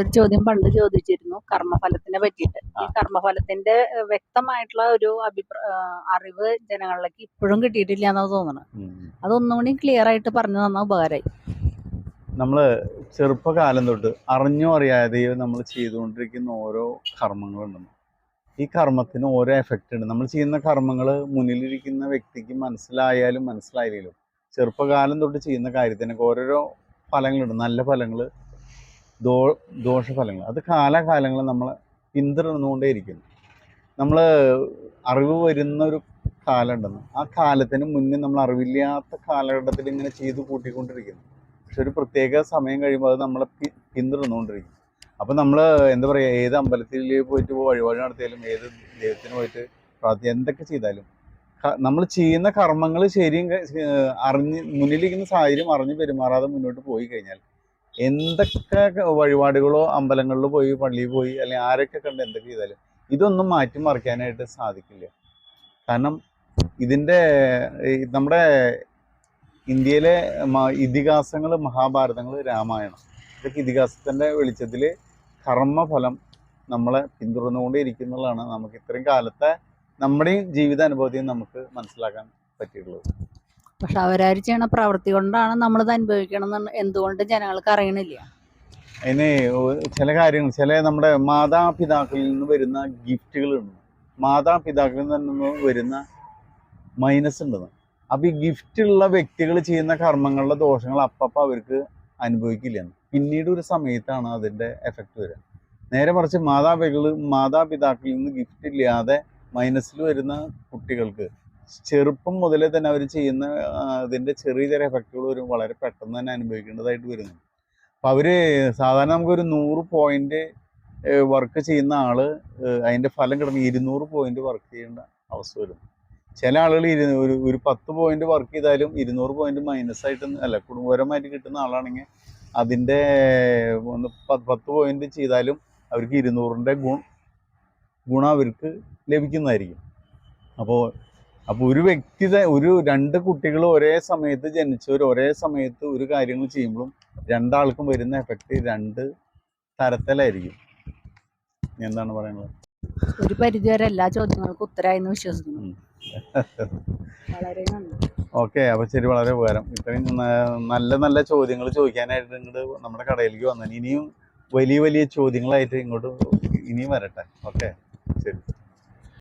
ഒരു ചോദ്യം പണ്ട് ചോദിച്ചിരുന്നു കർമ്മഫലത്തിനെ പറ്റിയിട്ട്. ഈ കർമ്മഫലത്തിന്റെ വ്യക്തമായിട്ടുള്ള ഒരു അഭിപ്രായ അറിവ് ജനങ്ങളിലേക്ക് ഇപ്പോഴും കിട്ടിയിട്ടില്ല എന്നാ തോന്നുന്നത് അതൊന്നും കൂടി ക്ലിയർ ആയിട്ട് പറഞ്ഞു തന്ന ഉപകാരമായി നമ്മൾ ചെറുപ്പകാലം തൊട്ട് അറിഞ്ഞോ അറിയാതെയോ നമ്മൾ ചെയ്തുകൊണ്ടിരിക്കുന്ന ഓരോ കർമ്മങ്ങളുണ്ടെന്ന്. ഈ കർമ്മത്തിന് ഓരോ എഫക്റ്റ് ഉണ്ട്. നമ്മൾ ചെയ്യുന്ന കർമ്മങ്ങൾ മുന്നിലിരിക്കുന്ന വ്യക്തിക്ക് മനസ്സിലായാലും മനസ്സിലായില്ലെങ്കിലും ചെറുപ്പകാലം തൊട്ട് ചെയ്യുന്ന കാര്യത്തിനൊക്കെ ഓരോരോ ഫലങ്ങളുണ്ട്. നല്ല ഫലങ്ങൾ ദോ ദോഷഫലങ്ങൾ. അത് കാലാകാലങ്ങൾ നമ്മളെ പിന്തുടർന്നുകൊണ്ടേയിരിക്കുന്നു. നമ്മൾ അറിവ് വരുന്ന ഒരു കാലം ആ കാലത്തിന് മുന്നേ നമ്മൾ അറിവില്ലാത്ത കാലഘട്ടത്തിൽ ഇങ്ങനെ ചെയ്തു കൂട്ടിക്കൊണ്ടിരിക്കുന്നു. പക്ഷെ ഒരു പ്രത്യേക സമയം കഴിയുമ്പോൾ അത് നമ്മളെ പി- പിന്തുടർന്നുകൊണ്ടിരിക്കും അപ്പം നമ്മൾ എന്താ പറയുക ഏത് അമ്പലത്തിൽ പോയിട്ട് വഴിപാട് നടത്തിയാലും ഏത് ദൈവത്തിന് പോയിട്ട് പ്രാർത്ഥി എന്തൊക്കെ ചെയ്താലും നമ്മൾ ചെയ്യുന്ന കർമ്മങ്ങൾ ശരിയും അറിഞ്ഞ് മുന്നിലിരിക്കുന്ന സാഹചര്യം അറിഞ്ഞ് പെരുമാറാതെ മുന്നോട്ട് പോയി കഴിഞ്ഞാൽ എന്തൊക്കെ വഴിപാടുകളോ അമ്പലങ്ങളിലോ പോയി പള്ളിയിൽ പോയി അല്ലെങ്കിൽ ആരൊക്കെ കണ്ട് എന്തൊക്കെ ചെയ്താലും ഇതൊന്നും മാറ്റി മറിക്കാനായിട്ട് സാധിക്കില്ല. കാരണം ഇതിന്റെ നമ്മുടെ ഇന്ത്യയിലെ ഇതിഹാസങ്ങൾ മഹാഭാരതങ്ങൾ രാമായണം. ഇതൊക്കെ ഇതിഹാസത്തിന്റെ വെളിച്ചത്തിൽ കർമ്മഫലം നമ്മളെ പിന്തുടർന്നുകൊണ്ടേ ഇരിക്കുന്നുള്ളതാണ് നമുക്ക് ഇത്രയും കാലത്തെ നമ്മുടെയും ജീവിത അനുഭവത്തെയും നമുക്ക് മനസ്സിലാക്കാൻ പറ്റിയിട്ടുള്ളത്. പക്ഷെ അവരാര് ചെയ്യണ പ്രവൃത്തി കൊണ്ടാണ് നമ്മളിത് അനുഭവിക്കണം എന്തുകൊണ്ട് ജനങ്ങൾക്ക് അറിയണില്ല. അതിന് ചില കാര്യങ്ങൾ ചില നമ്മുടെ മാതാപിതാക്കളിൽ നിന്ന് വരുന്ന ഗിഫ്റ്റുകളുണ്ട്. മാതാപിതാക്കളിൽ നിന്ന് വരുന്ന മൈനസ് ഉണ്ടെന്ന്. അപ്പൊ ഈ ഗിഫ്റ്റുള്ള വ്യക്തികൾ ചെയ്യുന്ന കർമ്മങ്ങളുടെ ദോഷങ്ങൾ അപ്പപ്പ അവർക്ക് അനുഭവിക്കില്ലെന്ന്. പിന്നീട് ഒരു സമയത്താണ് അതിന്റെ എഫക്റ്റ് വരിക. നേരെ മറിച്ച് മാതാപിതാക്കൾ മാതാപിതാക്കളിൽ നിന്ന് ഗിഫ്റ്റ് ഇല്ലാതെ മൈനസിൽ വരുന്ന കുട്ടികൾക്ക് ചെറുപ്പം മുതലേ തന്നെ അവർ ചെയ്യുന്ന അതിന്റെ ചെറിയ ചെറിയ എഫക്റ്റുകൾ വരും. വളരെ പെട്ടെന്ന് തന്നെ അനുഭവിക്കേണ്ടതായിട്ട് വരുന്നു അപ്പം അവർ സാധാരണ നമുക്കൊരു നൂറ് പോയിന്റ് വർക്ക് ചെയ്യുന്ന ആൾ അതിന്റെ ഫലം കിടന്ന് ഇരുന്നൂറ് പോയിന്റ് വർക്ക് ചെയ്യേണ്ട അവസ്ഥ വരും. ചില ആളുകൾ ഇരു ഒരു ഒരു പത്ത് പോയിന്റ് വർക്ക് ചെയ്താലും ഇരുന്നൂറ് പോയിന്റ് മൈനസ് ആയിട്ട് അല്ല കുടുംബപരമായിട്ട് കിട്ടുന്ന ആളാണെങ്കിൽ അതിന്റെ ഒന്ന് പത്ത് പോയിന്റ് ചെയ്താലും അവർക്ക് ഇരുന്നൂറിന്റെ ഗുണ ഗുണം അവർക്ക് ലഭിക്കുന്നതായിരിക്കും. അപ്പോൾ അപ്പോൾ ഒരു വ്യക്തി ഒരു രണ്ട് കുട്ടികൾ ഒരേ സമയത്ത് ജനിച്ചവർ ഒരേ സമയത്ത് ഒരു കാര്യങ്ങൾ ചെയ്യുമ്പോഴും രണ്ടാൾക്കും വരുന്ന എഫക്റ്റ് രണ്ട് തരത്തിലായിരിക്കും. എന്താണ് പറയുന്നത്? ഒരു പരിധിവരെ എല്ലാ ചോദ്യങ്ങൾക്കും ഉത്തരമായി എന്ന് വിശ്വസിക്കുന്നു വളരെ നന്ദി. ഓക്കെ അപ്പോൾ ശരി വളരെ ഉപകാരം. ഇത്രയും നല്ല നല്ല ചോദ്യങ്ങൾ ചോദിക്കാനായിട്ട് ഇങ്ങോട്ട് നമ്മുടെ കടയിലേക്ക് വന്നു ഇനിയും വലിയ വലിയ ചോദ്യങ്ങളായിട്ട് ഇങ്ങോട്ട് ഇനിയും വരട്ടെ. ഓക്കെ ശരി.